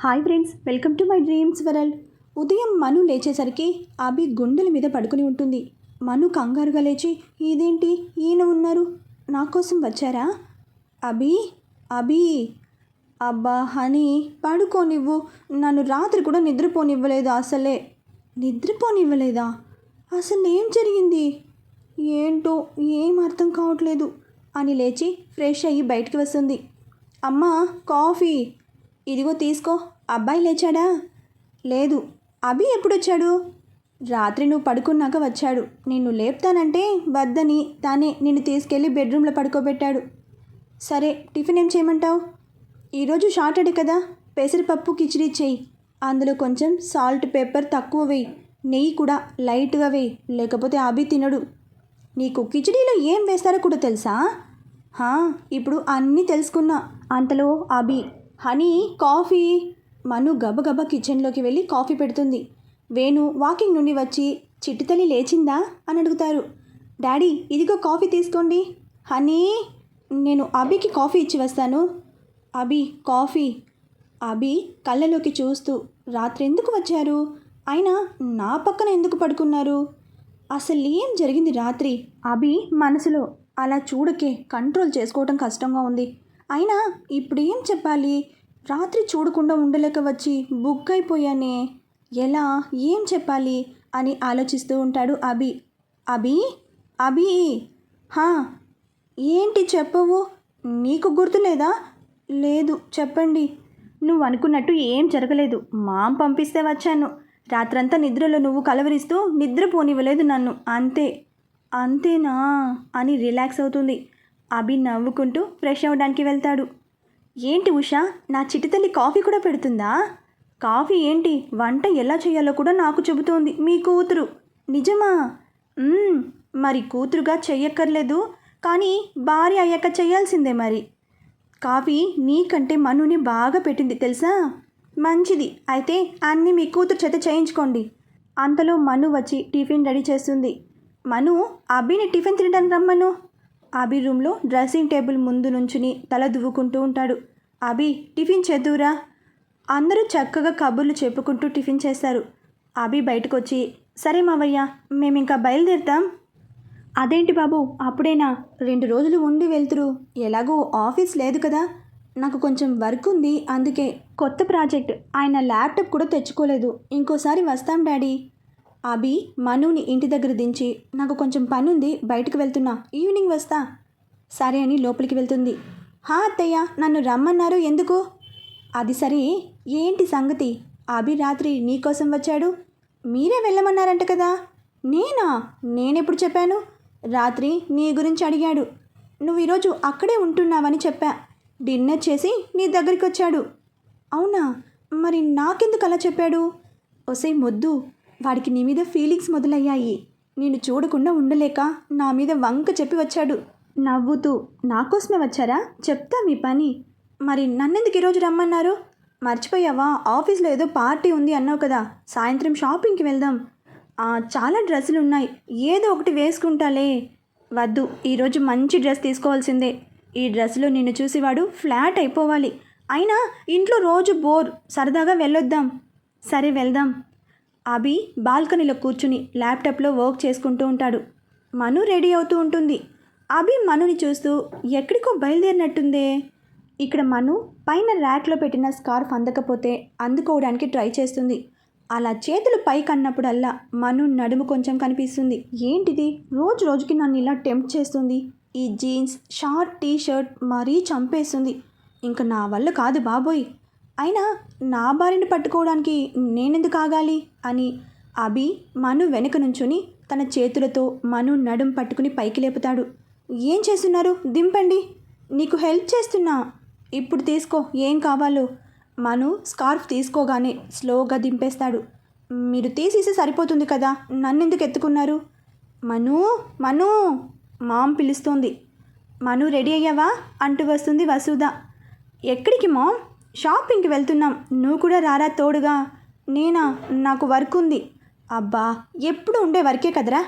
Hi friends welcome to my dreams world. ఉదయం మను లేచేసరికి అభి గుండెల మీద పడుకుని ఉంటుంది. మను కంగారుగా లేచి ఇదేంటి? ఈయన ఉన్నారు? నా కోసం వచ్చారా? అభి? అభి? అబ్బా హనీ పడుకోనివ్వు నన్ను రాత్రి కూడా నిద్రపోనివ్వలేదు అసలే. నిద్రపోనివ్వలేదా? అసలు ఏం జరిగింది? ఏంటో ఏం అర్థం కావట్లేదు అని లేచి ఫ్రెష్ అయ్యి బయటికి వస్తుంది. అమ్మ కాఫీ. ఇదిగో తీసుకో. అబ్బాయి లేచాడా? లేదు. అభి ఎప్పుడొచ్చాడు? రాత్రి నువ్వు పడుకున్నాక వచ్చాడు. నిన్ను లేపుతానంటే వద్దని తానే నిన్ను తీసుకెళ్ళి బెడ్రూమ్లో పడుకోబెట్టాడు. సరే టిఫిన్ ఏం చేయమంటావు? ఈరోజు షార్టెడ్ కదా. పెసరపప్పు కిచిడి చేయి. అందులో కొంచెం సాల్ట్ పేపర్ తక్కువ వేయి. నెయ్యి కూడా లైట్గా వేయి. లేకపోతే అభి తినడు. నీకు కిచిడీలో ఏం వేస్తారో కూడా తెలుసా? ఇప్పుడు అన్నీ తెలుసుకున్నా. అంతలో అభి హనీ కాఫీ. మను గబగబా కిచెన్లోకి వెళ్ళి కాఫీ పెడుతుంది. వేణు వాకింగ్ నుండి వచ్చి చిట్టుతల్లి లేచిందా? అని అడుగుతారు. డాడీ ఇదిగో కాఫీ తీసుకోండి. హనీ నేను అభికి కాఫీ ఇచ్చి వస్తాను. అభి కాఫీ. అభి కళ్ళలోకి చూస్తూ రాత్రి ఎందుకు వచ్చారు? అయినా నా పక్కన ఎందుకు పడుకున్నారు? అసలు ఏం జరిగింది రాత్రి? అభి మనసులో అలా చూడకే కంట్రోల్ చేసుకోవటం కష్టంగా ఉంది. అయినా ఇప్పుడు ఏం చెప్పాలి? రాత్రి చూడకుండా ఉండలేక వచ్చి బుక్ అయిపోయానే ఎలా? ఏం చెప్పాలి? అని ఆలోచిస్తూ ఉంటాడు అభి. అభి? అభి? హా ఏంటి చెప్పవు? నీకు గుర్తులేదా? లేదు చెప్పండి. నువ్వు అనుకున్నట్టు ఏం జరగలేదు. మాం పంపిస్తే వచ్చాను. రాత్రంతా నిద్రలో నువ్వు కలవరిస్తూ నిద్రపోనివ్వలేదు నన్ను. అంతే. అంతేనా? అని రిలాక్స్ అవుతుంది. అభి నవ్వుకుంటూ ఫ్రెష్ అవ్వడానికి వెళ్తాడు. ఏంటి ఉషా నా చిటితల్లి కాఫీ కూడా పెడుతుందా? కాఫీ ఏంటి? వంట ఎలా చేయాలో కూడా నాకు చెబుతోంది. మీ కూతురు. నిజమా? మరి కూతురుగా చెయ్యక్కర్లేదు. కానీ భార్య అయ్యాక చేయాల్సిందే మరి. కాఫీ నీకంటే మనుని బాగా పెట్టింది తెలుసా? మంచిది. అయితే అన్నీ మీ కూతురు చేత చేయించుకోండి. అంతలో మను వచ్చి టిఫిన్ రెడీ చేస్తుంది. మను అభిని టిఫిన్ తినడానికి రమ్మను. అభి రూమ్లో డ్రెస్సింగ్ టేబుల్ ముందు నుంచుని తల దువ్వుకుంటూ ఉంటాడు. అభి టిఫిన్ చేద్దురా అందరూ చక్కగా కబుర్లు చెప్పుకుంటూ టిఫిన్ చేస్తారు. అభి బయటకు వచ్చి సరే మావయ్య మేము ఇంకా బయలుదేరుతాం. అదేంటి బాబు అప్పుడేనా? రెండు రోజులు ఉండి వెళ్తురు. ఎలాగో ఆఫీస్ లేదు కదా. నాకు కొంచెం వర్క్ ఉంది అందుకే కొత్త ప్రాజెక్ట్. ఆయన ల్యాప్టాప్ కూడా తెచ్చుకోలేదు. ఇంకోసారి వస్తాం డాడీ. అభి మనుని ఇంటి దగ్గర దించి నాకు కొంచెం పని ఉంది బయటకు వెళ్తున్నా ఈవినింగ్ వస్తా. సరే అని లోపలికి వెళ్తుంది. హా అత్తయ్య నన్ను రమ్మన్నారు ఎందుకు? అది సరే ఏంటి సంగతి? అభి రాత్రి నీకోసం వచ్చాడు? మీరే వెళ్ళమన్నారంట కదా. నేనా? నేనెప్పుడు చెప్పాను? రాత్రి నీ గురించి అడిగాడు. నువ్వు ఈరోజు అక్కడే ఉంటున్నావని చెప్పా. డిన్నర్ చేసి నీ దగ్గరికి వచ్చాడు అవునా? మరి నాకెందుకు అలా చెప్పాడు? ఒసే మొద్దు. వాడికి నీ మీద ఫీలింగ్స్ మొదలయ్యాయి. నేను చూడకుండా ఉండలేక నా మీద వంక చెప్పి వచ్చాడు. నవ్వుతూ నా కోసమే వచ్చారా? చెప్తా మీ పని. మరి నన్నెందుకు ఈరోజు రమ్మన్నారు? మర్చిపోయావా? ఆఫీస్లో ఏదో పార్టీ ఉంది అన్నావు కదా. సాయంత్రం షాపింగ్కి వెళ్దాం. చాలా డ్రెస్సులు ఉన్నాయి. ఏదో ఒకటి వేసుకుంటాలే. వద్దు ఈరోజు మంచి డ్రెస్ తీసుకోవాల్సిందే. ఈ డ్రెస్సులో నిన్ను చూసి వాడు ఫ్లాట్ అయిపోవాలి. అయినా ఇంట్లో రోజు బోర్. సరదాగా వెళ్ళొద్దాం. సరే వెళ్దాం. అభి బాల్కనీలో కూర్చుని ల్యాప్టాప్లో వర్క్ చేసుకుంటూ ఉంటాడు. మను రెడీ అవుతూ ఉంటుంది. అభి మనుని చూస్తూ ఎక్కడికో బయలుదేరినట్టుందే. ఇక్కడ మను పైన ర్యాక్లో పెట్టిన స్కార్ఫ్ అందకపోతే అందుకోవడానికి ట్రై చేస్తుంది. అలా చేతులు పైకి అన్నప్పుడల్లా మను నడుము కొంచెం కనిపిస్తుంది. ఏంటిది? రోజు రోజుకి నన్ను ఇలా టెంప్ట్ చేస్తుంది. ఈ జీన్స్ షార్ట్ టీ షర్ట్ మరీ చంపేస్తుంది. ఇంకా నా వల్ల కాదు బాబోయ్. అయినా నా భార్యని పట్టుకోవడానికి నేనెందుకు ఆగాలి? అని అభి మను వెనుక నుంచుని తన చేతులతో మను నడుం పట్టుకుని పైకి లేపుతాడు. ఏం చేస్తున్నారు? దింపండి. నీకు హెల్ప్ చేస్తున్నా. ఇప్పుడు తీసుకో. ఏం కావాలో. మను స్కార్ఫ్ తీసుకోగానే స్లోగా దింపేస్తాడు. మీరు తీసేసి సరిపోతుంది కదా. నన్నెందుకు ఎత్తుకున్నారు? మను మను! మామ్ పిలుస్తోంది. మను రెడీ అయ్యావా? అంటూ వస్తుంది వసుధ. ఎక్కడికి మామ్? షాపింగ్కి వెళ్తున్నాం. నువ్వు కూడా రారా తోడుగా? నేనా? నాకు వర్క్ ఉంది. అబ్బా ఎప్పుడు ఉండే వర్కే కదరా?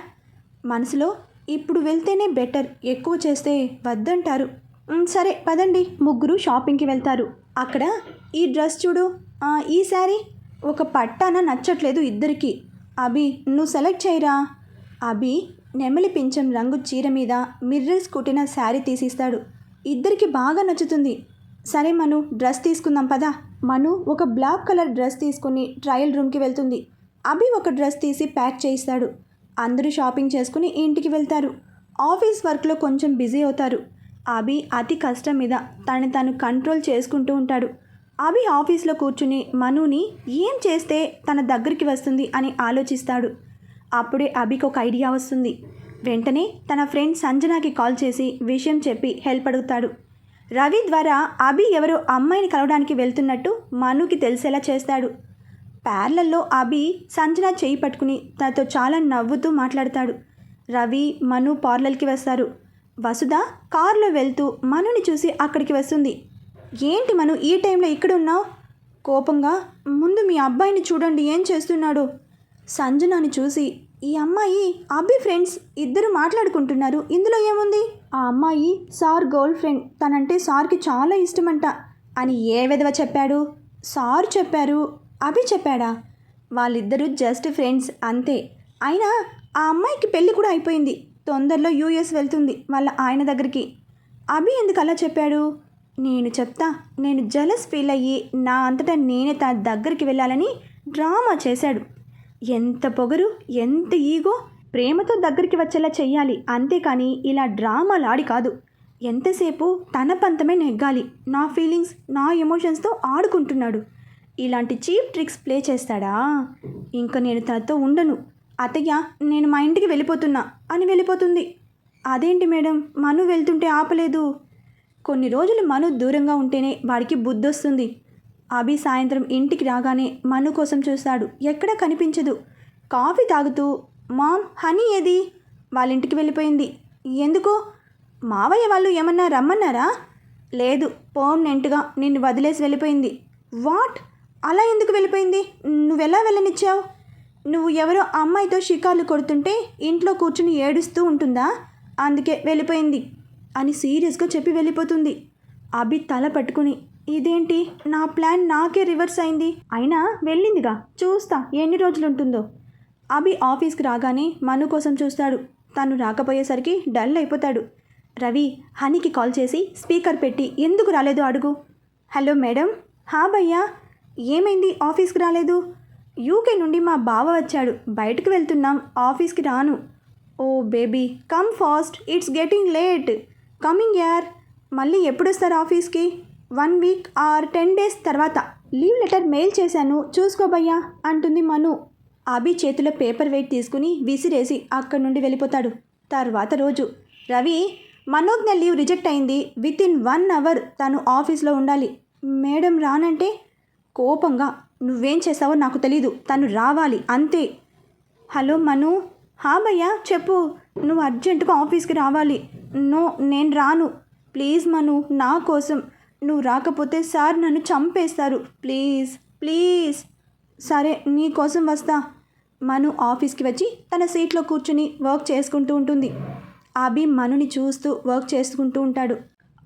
మనసులో ఇప్పుడు వెళ్తేనే బెటర్. ఎక్కువ చేస్తే వద్దంటారు. సరే పదండి. ముగ్గురు షాపింగ్కి వెళ్తారు. అక్కడ ఈ డ్రెస్ చూడు. ఈ శారీ. ఒక పట్టాన నచ్చట్లేదు ఇద్దరికి. అభి నువ్వు సెలెక్ట్ చేయరా? అభి నెమలి పింఛం రంగు చీర మీద మిర్రర్స్ కుట్టిన శారీ తీసిస్తాడు. ఇద్దరికి బాగా నచ్చుతుంది. సరే మను డ్రెస్ తీసుకుందాం పదా. మను ఒక బ్లాక్ కలర్ డ్రెస్ తీసుకుని ట్రయల్ రూమ్కి వెళ్తుంది. అభి ఒక డ్రెస్ తీసి ప్యాక్ చేయిస్తాడు. అందరూ షాపింగ్ చేసుకుని ఇంటికి వెళ్తారు. ఆఫీస్ వర్క్లో కొంచెం బిజీ అవుతారు. అభి అతి కష్టం మీద తను తను కంట్రోల్ చేసుకుంటూ ఉంటాడు. అభి ఆఫీస్లో కూర్చుని మనుని ఏం చేస్తే తన దగ్గరికి వస్తుంది అని ఆలోచిస్తాడు. అప్పుడే అభికి ఒక ఐడియా వస్తుంది. వెంటనే తన ఫ్రెండ్ సంజనాకి కాల్ చేసి విషయం చెప్పి హెల్ప్ అడుగుతాడు. రవి ద్వారా అభి ఎవరో అమ్మాయిని కలవడానికి వెళ్తున్నట్టు మనుకి తెలిసేలా చేస్తాడు. ప్యార్లల్లో అభి సంజన చేయి పట్టుకుని తనతో చాలా నవ్వుతూ మాట్లాడతాడు. రవి మను పార్లర్కి వస్తారు. వసుధ కారులో వెళ్తూ మనుని చూసి అక్కడికి వస్తుంది. ఏంటి మను ఈ టైంలో ఇక్కడ ఉన్నావు? కోపంగా ముందు మీ అబ్బాయిని చూడండి ఏం చేస్తున్నాడు? సంజనాని చూసి ఈ అమ్మాయి అభి ఫ్రెండ్స్ ఇద్దరు మాట్లాడుకుంటున్నారు. ఇందులో ఏముంది? ఆ అమ్మాయి సార్ గర్ల్ ఫ్రెండ్. తనంటే సార్కి చాలా ఇష్టమంట. అని ఏ విధవ చెప్పాడు? సార్ చెప్పారు అభి చెప్పాడా? వాళ్ళిద్దరూ జస్ట్ ఫ్రెండ్స్ అంతే. అయినా ఆ అమ్మాయికి పెళ్ళి కూడా అయిపోయింది. తొందరలో యూఎస్ వెళ్తుంది వాళ్ళ ఆయన దగ్గరికి. అభి ఎందుకు అలా చెప్పాడు? నేను చెప్తా నేను జలస్ ఫీల్ అయ్యి నా అంతటా నేనే తన దగ్గరికి వెళ్ళాలని డ్రామా చేశాడు. ఎంత పొగరు ఎంత ఈగో ప్రేమతో దగ్గరికి వచ్చేలా చెయ్యాలి. అంతేకాని ఇలా డ్రామాలాడి కాదు. ఎంతసేపు తన పంతమే నెగ్గాలి. నా ఫీలింగ్స్ నా ఎమోషన్స్తో ఆడుకుంటున్నాడు. ఇలాంటి చీప్ ట్రిక్స్ ప్లే చేస్తాడా? ఇంకా నేను తనతో ఉండను. అతయ్య నేను మా ఇంటికి వెళ్ళిపోతున్నా. అని వెళ్ళిపోతుంది. అదేంటి మేడం? మను వెళ్తుంటే ఆపలేదు. కొన్ని రోజులు మను దూరంగా ఉంటేనే వాడికి బుద్ధి వస్తుంది అభి సాయంత్రం ఇంటికి రాగానే మను కోసం చూస్తాడు. ఎక్కడా కనిపించదు. కాఫీ తాగుతూ మామ్ హనీ ఏది? వాళ్ళ ఇంటికి వెళ్ళిపోయింది. ఎందుకు? మావయ్య వాళ్ళు ఏమన్నా రమ్మన్నారా? లేదు పర్మనెంట్గా నిన్ను వదిలేసి వెళ్ళిపోయింది. వాట్? అలా ఎందుకు వెళ్ళిపోయింది? నువ్వెలా వెళ్ళనిచ్చావు? నువ్వు ఎవరో అమ్మాయితో షికార్లు కొడుతుంటే ఇంట్లో కూర్చుని ఏడుస్తూ ఉంటుందా? అందుకే వెళ్ళిపోయింది అని సీరియస్గా చెప్పి వెళ్ళిపోతుంది. అభి తల పట్టుకుని ఇదేంటి? నా ప్లాన్ నాకే రివర్స్ అయింది. అయినా వెళ్ళిందిగా. చూస్తా ఎన్ని రోజులు ఉంటుందో అభి ఆఫీస్కి రాగానే మను కోసం చూస్తాడు. తను రాకపోయేసరికి డల్ అయిపోతాడు. రవి హనీకి కాల్ చేసి స్పీకర్ పెట్టి ఎందుకు రాలేదు అడుగు. Hello madam. హా భయ్యా. ఏమైంది? ఆఫీస్కి రాలేదు. యూకే నుండి మా బావ వచ్చాడు. బయటకు వెళ్తున్నాం. ఆఫీస్కి రాను. ఓ baby come fast. It's getting late. Coming యార్. మళ్ళీ ఎప్పుడు వస్తారు ఆఫీస్కి? One week or ten days తర్వాత లీవ్ లెటర్ మెయిల్ చేశాను. చూసుకోబయ్యా అంటుంది మను. అభి చేతిలో పేపర్ వెయిట్ తీసుకుని విసిరేసి అక్కడి నుండి వెళ్ళిపోతాడు. తర్వాత రోజు. రవి మనోజ్ఞ లీవ్ రిజెక్ట్ అయింది. విత్ ఇన్ వన్ అవర్ తను ఆఫీస్లో ఉండాలి. మేడం రానంటే కోపంగా నువ్వేం చేసావో నాకు తెలీదు. తను రావాలి అంతే. హలో మను. హా భయ్యా చెప్పు. నువ్వు అర్జెంటుగా ఆఫీస్కి రావాలి. నో నేను రాను. ప్లీజ్ మను నా కోసం. నువ్వు రాకపోతే సార్ నన్ను చంపేస్తారు. Please please. సరే నీ కోసం వస్తా. మను ఆఫీస్కి వచ్చి తన సీట్లో కూర్చుని వర్క్ చేసుకుంటూ ఉంటుంది. అభి మనుని చూస్తూ వర్క్ చేసుకుంటూ ఉంటాడు.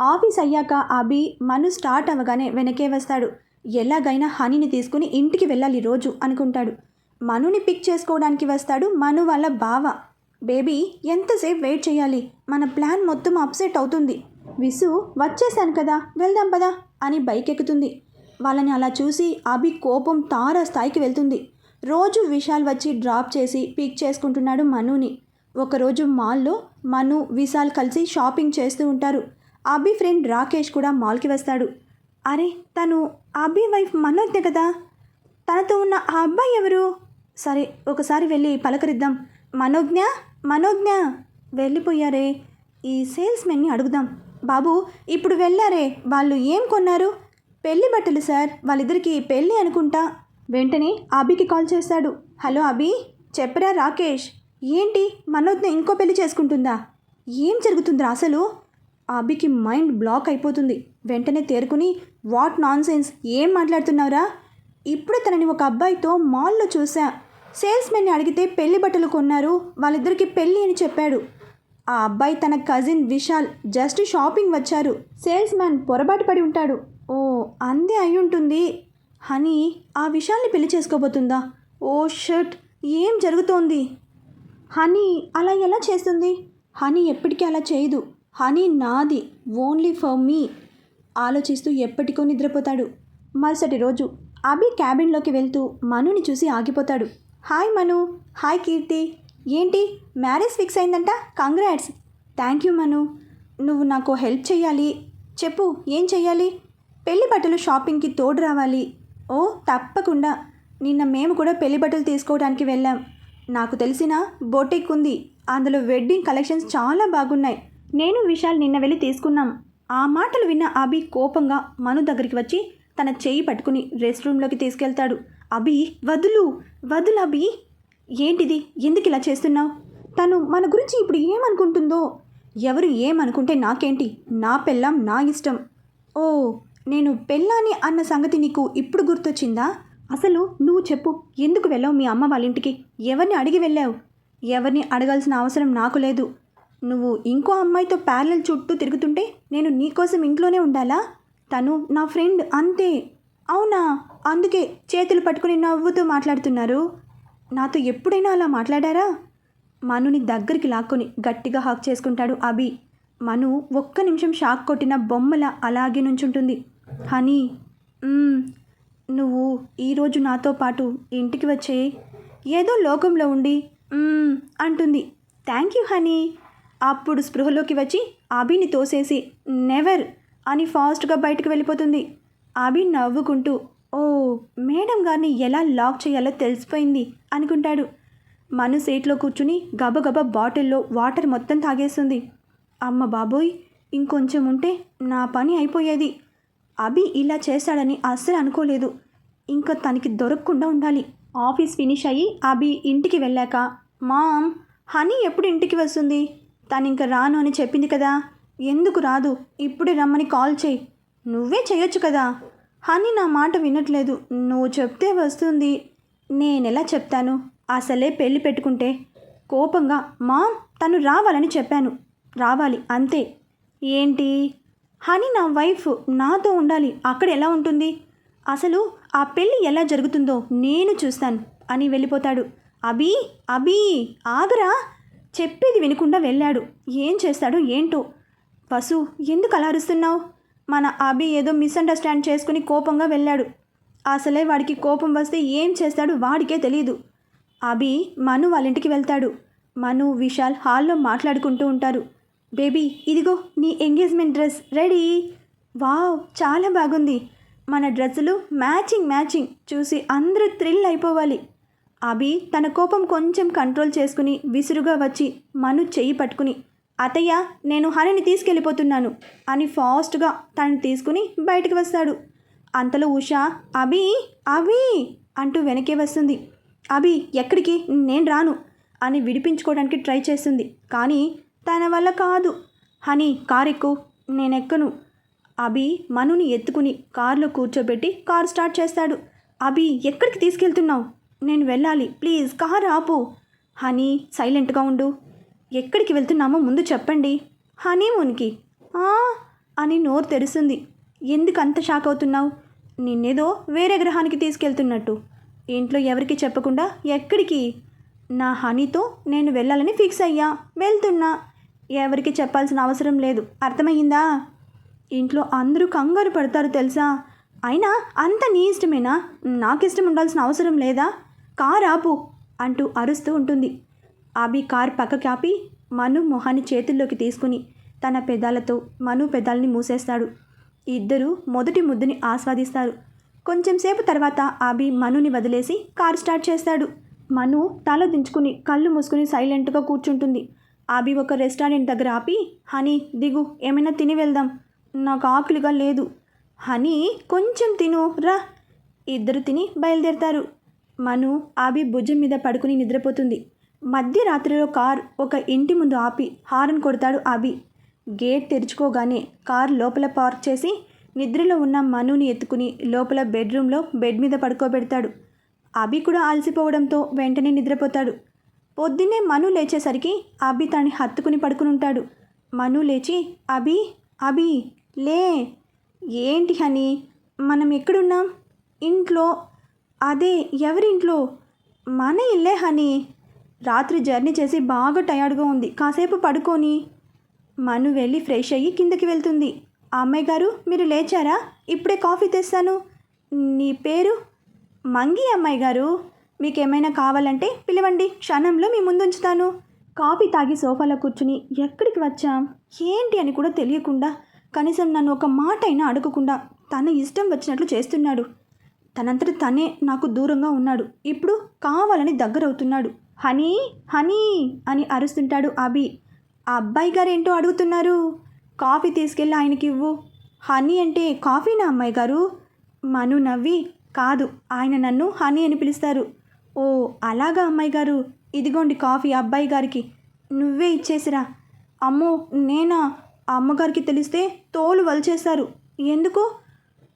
ఆఫీస్ అయ్యాక అభి మను స్టార్ట్ అవ్వగానే వెనకే వస్తాడు. ఎలాగైనా హనీని తీసుకుని ఇంటికి వెళ్ళాలి రోజు అనుకుంటాడు. మనుని పిక్ చేసుకోవడానికి వస్తాడు మను వాళ్ళ బావ. బేబీ ఎంతసేపు వెయిట్ చేయాలి? మన ప్లాన్ మొత్తం అప్సెట్ అవుతుంది. విసు వచ్చేసాను కదా వెళ్దాం పదా అని బైక్ ఎక్కుతుంది వాళ్ళని అలా చూసి అభి కోపం తార స్థాయికి వెళ్తుంది. రోజు విశాల్ వచ్చి డ్రాప్ చేసి పిక్ చేసుకుంటున్నాడు మనుని. ఒకరోజు మాల్లో మను విశాల్ కలిసి షాపింగ్ చేస్తూ ఉంటారు. అభి ఫ్రెండ్ రాకేష్ కూడా మాల్కి వస్తాడు. అరే తను అభి వైఫ్ మనోజ్ఞ కదా? తనతో ఉన్న ఆ అబ్బాయి ఎవరు? సరే ఒకసారి వెళ్ళి పలకరిద్దాం. మనోజ్ఞ? మనోజ్ఞ? వెళ్ళిపోయారే. ఈ సేల్స్మెన్ని అడుగుదాం. బాబు ఇప్పుడు వెళ్ళారే. వాళ్ళు ఏం కొన్నారు? పెళ్ళి బట్టలు సార్. వాళ్ళిద్దరికి పెళ్ళి అనుకుంటా. వెంటనే అభికి కాల్ చేశాడు. హలో అభి చెప్పరా రాకేష్? ఏంటి? మనోజ్ని ఇంకో పెళ్ళి చేసుకుంటుందా? ఏం జరుగుతుందిరా అసలు? అభికి మైండ్ బ్లాక్ అయిపోతుంది. వెంటనే తేరుకుని వాట్ నాన్ సెన్స్ ఏం మాట్లాడుతున్నావురా? ఇప్పుడు తనని ఒక అబ్బాయితో మాల్లో చూసా సేల్స్మెన్ని అడిగితే పెళ్ళి బట్టలు కొన్నారు. వాళ్ళిద్దరికి పెళ్ళి అని చెప్పాడు. ఆ అబ్బాయి తన కజిన్ విశాల్ జస్ట్ షాపింగ్ వచ్చారు. సేల్స్ మ్యాన్ పొరపాటు పడి ఉంటాడు. ఓ అందే అయి ఉంటుంది. హనీ ఆ విశాల్ని పెళ్ళి చేసుకోబోతుందా? ఓ షర్ట్ ఏం జరుగుతోంది? హనీ అలా ఎలా చేస్తుంది? హనీ ఎప్పటికీ అలా చేయదు. హనీ నాది ఓన్లీ ఫర్ మీ ఆలోచిస్తూ ఎప్పటికో నిద్రపోతాడు. మరుసటి రోజు అభి క్యాబిన్లోకి వెళ్తూ మనుని చూసి ఆగిపోతాడు. Hi Manu hi Keerthi. ఏంటి? మ్యారేజ్ ఫిక్స్ అయిందంట? కంగ్రాట్స్. Thank you Manu. నువ్వు నాకు హెల్ప్ చేయాలి చెప్పు ఏం చెయ్యాలి? పెళ్ళి బట్టలు షాపింగ్కి తోడు రావాలి. ఓ తప్పకుండా. నిన్న మేము కూడా పెళ్ళి బట్టలు తీసుకోవడానికి వెళ్ళాం. నాకు తెలిసిన బోటిక్ ఉంది. అందులో వెడ్డింగ్ కలెక్షన్స్ చాలా బాగున్నాయి. నేను విశాల్ నిన్న వెళ్ళి తీసుకున్నాం. ఆ మాటలు విన్న అభి కోపంగా మను దగ్గరికి వచ్చి తన చేయి పట్టుకుని రెస్ట్ రూమ్లోకి తీసుకెళ్తాడు. అభి వదులు వదులు అభి. ఏంటిది? ఎందుకు ఇలా చేస్తున్నావు? తను మన గురించి ఇప్పుడు ఏమనుకుంటుందో? ఎవరు ఏమనుకుంటే నాకేంటి? నా పెళ్ళాం నా ఇష్టం. ఓ నేను పెళ్ళాని అన్న సంగతి నీకు ఇప్పుడు గుర్తొచ్చిందా? అసలు నువ్వు చెప్పు ఎందుకు వెళ్ళావు మీ అమ్మ వాళ్ళ ఇంటికి? ఎవరిని అడిగి వెళ్ళావు? ఎవరిని అడగాల్సిన అవసరం నాకు లేదు. నువ్వు ఇంకో అమ్మాయితో ప్యారల చుట్టూ తిరుగుతుంటే నేను నీకోసం ఇంట్లోనే ఉండాలా? తను నా ఫ్రెండ్ అంతే. అవునా? అందుకే చేతులు పట్టుకుని నవ్వుతూ మాట్లాడుతున్నారు. నాతో ఎప్పుడైనా అలా మాట్లాడారా? మనుని దగ్గరికి లాక్కొని గట్టిగా హాక్ చేసుకుంటాడు అభి. మను ఒక్క నిమిషం షాక్ కొట్టిన బొమ్మల అలాగే నుంచుంటుంది. హనీ నువ్వు ఈరోజు నాతో పాటు ఇంటికి వచ్చే ఏదో లోకంలో ఉండి అంటుంది. Thank you honey. అప్పుడు స్పృహలోకి వచ్చి అభిని తోసేసి నెవర్ అని ఫాస్ట్గా బయటకు వెళ్ళిపోతుంది. అభి నవ్వుకుంటూ ఓ మేడం గారిని ఎలా లాక్ చేయాలో తెలిసిపోయింది అనుకుంటాడు. మను సీట్లో కూర్చుని గబగబా బాటిల్లో వాటర్ మొత్తం తాగేస్తుంది. అమ్మ బాబోయ్ ఇంకొంచెం ఉంటే నా పని అయిపోయేది. అభి ఇలా చేస్తాడని అస్సలు అనుకోలేదు. ఇంకా తనకి దొరకకుండా ఉండాలి. ఆఫీస్ ఫినిష్ అయ్యి అభి ఇంటికి వెళ్ళాక మామ్ హనీ ఎప్పుడు ఇంటికి వస్తుంది? తను ఇంకా రాను అని చెప్పింది కదా. ఎందుకు రాదు? ఇప్పుడే రమ్మని కాల్ చేయి. నువ్వే చేయొచ్చు కదా. హనీ నా మాట వినట్లేదు. నువ్వు చెప్తే వస్తుంది. నేనెలా చెప్తాను? అసలే పెళ్ళి పెట్టుకుంటే కోపంగా మామ్ తను రావాలని చెప్పాను. రావాలి అంతే. ఏంటి? హనీ నా వైఫ్ నాతో ఉండాలి. అక్కడ ఎలా ఉంటుంది? అసలు ఆ పెళ్ళి ఎలా జరుగుతుందో నేను చూస్తాను. అని వెళ్ళిపోతాడు. అభి అభి ఆగరా. చెప్పేది వినకుండా వెళ్ళాడు. ఏం చేస్తాడో ఏంటో? వసు ఎందుకు అలా అరుస్తున్నావు? మన అభి ఏదో మిస్అండర్స్టాండ్ చేసుకుని కోపంగా వెళ్ళాడు. అసలే వాడికి కోపం వస్తే ఏం చేస్తాడో వాడికే తెలియదు అభి మను వాళ్ళ ఇంటికి వెళ్తాడు. మను విశాల్ హాల్లో మాట్లాడుకుంటూ ఉంటారు. బేబీ ఇదిగో నీ ఎంగేజ్మెంట్ డ్రెస్ రెడీ. వావ్ చాలా బాగుంది. మన డ్రెస్సులు మ్యాచింగ్ మ్యాచింగ్. చూసి అందరూ థ్రిల్ అయిపోవాలి. అభి తన కోపం కొంచెం కంట్రోల్ చేసుకుని విసురుగా వచ్చి మను చెయ్యి పట్టుకుని అతయ్య నేను హరిని తీసుకెళ్ళిపోతున్నాను అని ఫాస్ట్గా తనని తీసుకుని బయటకు వస్తాడు. అంతలో ఉషా అభి అభి! అంటూ వెనకే వస్తుంది. అభి ఎక్కడికి? నేను రాను అని విడిపించుకోవడానికి ట్రై చేస్తుంది. కానీ తన వల్ల కాదు. హనీ కారెక్కు నేనెక్కను. అభి మనుని ఎత్తుకుని కారులో కూర్చోబెట్టి కారు స్టార్ట్ చేస్తాడు. అభి ఎక్కడికి తీసుకెళ్తున్నావు? నేను వెళ్ళాలి. ప్లీజ్ కారు ఆపు. హనీ సైలెంట్గా ఉండు. ఎక్కడికి వెళ్తున్నామో ముందు చెప్పండి. హనీమూన్కి. "ఆ" అని నోరు తెరుస్తుంది ఎందుకు అంత షాక్ అవుతున్నావు? నిన్నేదో వేరే గ్రహానికి తీసుకెళ్తున్నట్టు. ఇంట్లో ఎవరికి చెప్పకుండా ఎక్కడికి? నా హనీతో నేను వెళ్ళాలని ఫిక్స్ అయ్యా. వెళ్తున్నా. ఎవరికి చెప్పాల్సిన అవసరం లేదు. అర్థమయ్యిందా? ఇంట్లో అందరూ కంగారు పడతారు తెలుసా? అయినా అంత నీ ఇష్టమేనా? నాకు ఇష్టం ఉండాల్సిన అవసరం లేదా? కారాపు ఆపు అంటూ అరుస్తూ ఉంటుంది. అభి కార్ పక్కకి ఆపి మను మొహాన్ని చేతుల్లోకి తీసుకుని తన పెదాలతో మను పెదాలని మూసేస్తాడు. ఇద్దరు మొదటి ముద్దుని ఆస్వాదిస్తారు. కొంచెం సేపు తర్వాత ఆబి మనుని వదిలేసి కార్ స్టార్ట్ చేస్తాడు. మను తల దించుకుని కళ్ళు మూసుకుని సైలెంట్గా కూర్చుంటుంది. ఆబి ఒక రెస్టారెంట్ దగ్గర ఆపి హనీ దిగు ఏమైనా తిని వెళ్దాం. నాకు ఆకలిగా లేదు. హనీ కొంచెం తిను రా. ఇద్దరు తిని బయలుదేరతారు. మను ఆబి భుజం మీద పడుకుని నిద్రపోతుంది. మధ్యరాత్రిలో కార్ ఒక ఇంటి ముందు ఆపి హారన్ కొడతాడు అభి. గేట్ తెరుచుకోగానే కార్ లోపల పార్క్ చేసి నిద్రలో ఉన్న మనుని ఎత్తుకుని లోపల బెడ్రూమ్లో బెడ్ మీద పడుకోబెడతాడు. అభి కూడా అలసిపోవడంతో వెంటనే నిద్రపోతాడు. పొద్దున్నే మను లేచేసరికి అభి తనని హత్తుకుని పడుకుని ఉంటాడు మను లేచి అభి అభి లే. ఏంటి హని? మనం ఎక్కడున్నాం? ఇంట్లో? అదే ఎవరింట్లో? మన ఇల్లే హనీ. రాత్రి జర్నీ చేసి బాగా టయర్డ్గా ఉంది. కాసేపు పడుకొని మను వెళ్ళి ఫ్రెష్ అయ్యి కిందకి వెళ్తుంది. ఆ అమ్మాయి గారు మీరు లేచారా? ఇప్పుడే కాఫీ తెస్తాను. నీ పేరు? మంగి అమ్మాయి గారు మీకేమైనా కావాలంటే పిలవండి. క్షణంలో మీ ముందు ఉంచుతాను కాఫీ తాగి సోఫాలో కూర్చుని ఎక్కడికి వచ్చాం? ఏంటి అని కూడా తెలియకుండా కనీసం నన్ను ఒక మాట అయినా అడగకుండా తన ఇష్టం వచ్చినట్లు చేస్తున్నాడు. తనంతట తనే నాకు దూరంగా ఉన్నాడు. ఇప్పుడు కావాలని దగ్గరవుతున్నాడు. హనీ హనీ అని అరుస్తుంటాడు అభి. ఆ అబ్బాయి గారు ఏంటో అడుగుతున్నారు? కాఫీ తీసుకెళ్ళి ఆయనకి ఇవ్వు. హనీ అంటే కాఫీనా అమ్మాయి గారు మను నవ్వి. కాదు ఆయన నన్ను హనీ అని పిలుస్తారు. ఓ అలాగా అమ్మాయి గారు? ఇదిగోండి కాఫీ అబ్బాయి గారికి. నువ్వే ఇచ్చేసిరా. అమ్మో నేనా? అమ్మగారికి తెలిస్తే తోలు వలిచేస్తారు. ఎందుకు?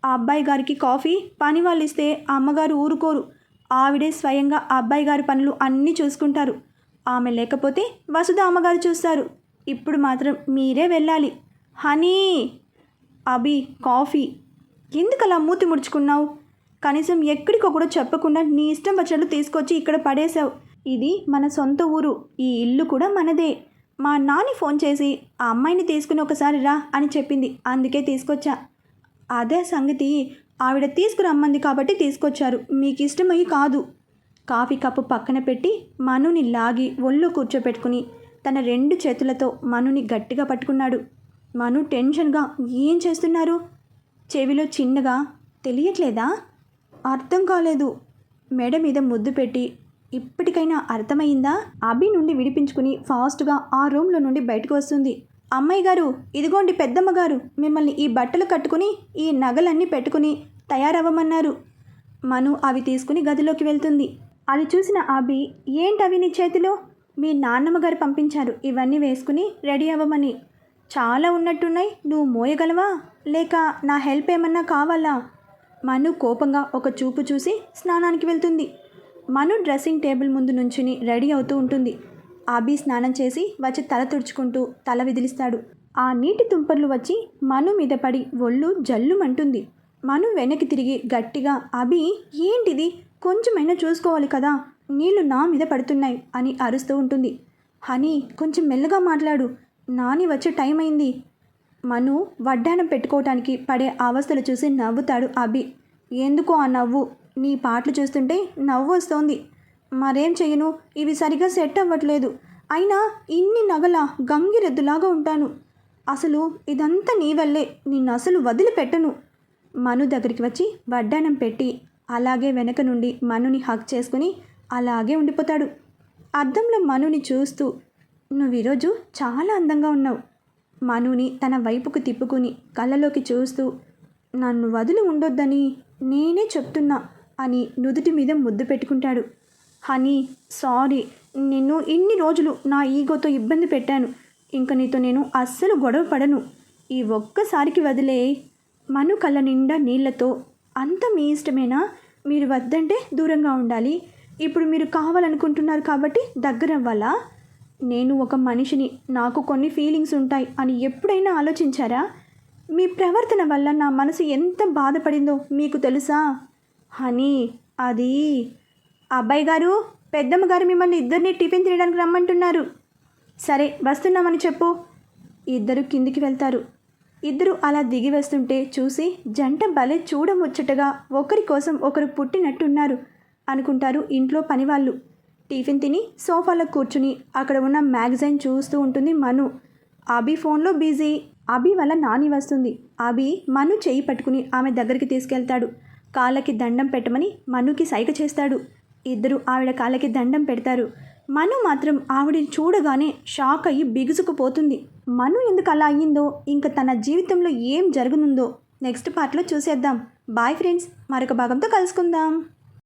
ఆ అబ్బాయి గారికి కాఫీ పని వాళ్ళు ఇస్తే ఆ అమ్మగారు ఊరుకోరు. ఆవిడే స్వయంగా అబ్బాయి గారి పనులు అన్నీ చూసుకుంటారు. ఆమె లేకపోతే వసుధ అమ్మగారు చూస్తారు. ఇప్పుడు మాత్రం మీరే వెళ్ళాలి. హనీ! అభి కాఫీ. ఎందుకలా మూతి ముడుచుకున్నావు? కనీసం ఎక్కడికో కూడా చెప్పకుండా నీ ఇష్టం వచ్చినట్లు తీసుకొచ్చి ఇక్కడ పడేశావు. ఇది మన సొంత ఊరు. ఈ ఇల్లు కూడా మనదే. మా నాని ఫోన్ చేసి ఆ అమ్మాయిని తీసుకుని ఒకసారి రా అని చెప్పింది. అందుకే తీసుకొచ్చా. అదే సంగతి. ఆవిడ తీసుకురమ్మంది కాబట్టి తీసుకొచ్చారు. మీకు ఇష్టమై కాదు. కాఫీ కప్పు పక్కన పెట్టి మనుని లాగి ఒళ్ళు కూర్చోపెట్టుకుని తన రెండు చేతులతో మనుని గట్టిగా పట్టుకున్నాడు. మను టెన్షన్గా ఏం చేస్తున్నారు? చెవిలో చిన్నగా తెలియట్లేదా? అర్థం కాలేదు. మెడ మీద ముద్దు పెట్టి ఇప్పటికైనా అర్థమైందా అభి నుండి విడిపించుకుని ఫాస్ట్గా ఆ రూమ్లో నుండి బయటకు వస్తుంది. అమ్మాయి గారు ఇదిగోండి పెద్దమ్మ గారు మిమ్మల్ని ఈ బట్టలు కట్టుకుని ఈ నగలన్నీ పెట్టుకుని తయారవ్వమన్నారు. మను అవి తీసుకుని గదిలోకి వెళ్తుంది. అది చూసిన అభి ఏంటవి నీ చేతిలో? మీ నాన్నమ్మ గారు పంపించారు. ఇవన్నీ వేసుకుని రెడీ అవ్వమని. చాలా ఉన్నట్టున్నాయి. నువ్వు మోయగలవా? లేక నా హెల్ప్ ఏమన్నా కావాలా? మను కోపంగా ఒక చూపు చూసి స్నానానికి వెళ్తుంది. మను డ్రెస్సింగ్ టేబుల్ ముందు నుంచుని రెడీ అవుతూ ఉంటుంది. ఆబి స్నానం చేసి వచ్చి తల తుడుచుకుంటూ తల విదిలిస్తాడు. ఆ నీటి తుంపర్లు వచ్చి మను మీద పడి ఒళ్ళు జల్లుమంటుంది. మను వెనక్కి తిరిగి గట్టిగా అభి ఏంటిది? కొంచెమైనా చూసుకోవాలి కదా. నీళ్ళు నా మీద పడుతున్నాయి అని అరుస్తూ ఉంటుంది. హనీ కొంచెం మెల్లగా మాట్లాడు. నాని వచ్చే టైం అయింది మను వడ్డానం పెట్టుకోవటానికి పడే అవస్థలు చూసి నవ్వుతాడు అభి ఎందుకో ఆ నవ్వు? నీ పాటలు చూస్తుంటే నవ్వు వస్తోంది. మరేం చెయ్యను? ఇవి సరిగా సెట్ అవ్వట్లేదు. అయినా ఇన్ని నగల గంగిరెద్దులాగా ఉంటాను. అసలు ఇదంతా నీ వల్లే. నిన్ను అసలు వదిలిపెట్టను. మను దగ్గరికి వచ్చి వడ్డానం పెట్టి అలాగే వెనక నుండి మనుని హక్ చేసుకుని అలాగే ఉండిపోతాడు. అద్దంలో మనుని చూస్తూ నువ్వు ఈరోజు చాలా అందంగా ఉన్నావు. మనుని తన వైపుకు తిప్పుకుని కళ్ళలోకి చూస్తూ నన్ను వదిలి ఉండొద్దని నేనే చెప్తున్నా అని నుదుటి మీద ముద్దు పెట్టుకుంటాడు. హనీ సారీ నిన్ను ఇన్ని రోజులు నా ఈగోతో ఇబ్బంది పెట్టాను. ఇంక నీతో నేను అస్సలు గొడవ పడను. ఈ ఒక్కసారికి వదిలే. మను కళ్ళ నిండా నీళ్ళతో అంత మీ ఇష్టమేనా? మీరు వద్దంటే దూరంగా ఉండాలి. ఇప్పుడు మీరు కావాలనుకుంటున్నారు కాబట్టి దగ్గర అవ్వాలా నేను ఒక మనిషిని నాకు కొన్ని ఫీలింగ్స్ ఉంటాయి అని ఎప్పుడైనా ఆలోచించారా? మీ ప్రవర్తన వల్ల నా మనసు ఎంత బాధపడిందో మీకు తెలుసా? హనీ అది అబ్బాయి గారు పెద్దమ్మ గారు మిమ్మల్ని ఇద్దరిని టిఫిన్ తినడానికి రమ్మంటున్నారు. సరే వస్తున్నామని చెప్పు. ఇద్దరు కిందికి వెళ్తారు. ఇద్దరు అలా దిగి వస్తుంటే చూసి జంట భలే చూడముచ్చటగా ఒకరి కోసం ఒకరు పుట్టినట్టున్నారు అనుకుంటారు ఇంట్లో పనివాళ్ళు. టిఫిన్ తిని సోఫాలో కూర్చుని అక్కడ ఉన్న మ్యాగజైన్ చూస్తూ ఉంటుంది మను. అభి ఫోన్లో బిజీ. అభి వల్ల నాని వస్తుంది. అభి మను చేయి పట్టుకుని ఆమె దగ్గరికి తీసుకెళ్తాడు. కాళ్ళకి దండం పెట్టమని మనుకి సైగ చేస్తాడు. ఇద్దరు ఆవిడ కాళ్ళకి దండం పెడతారు. మను మాత్రం ఆవిడని చూడగానే షాక్ అయ్యి బిగుసుకుపోతుంది. మను ఎందుకు అలా అయ్యిందో ఇంకా తన జీవితంలో ఏం జరగనుందో నెక్స్ట్ పార్ట్లో చూసేద్దాం. బాయ్ ఫ్రెండ్స్ మరొక భాగంతో కలుసుకుందాం.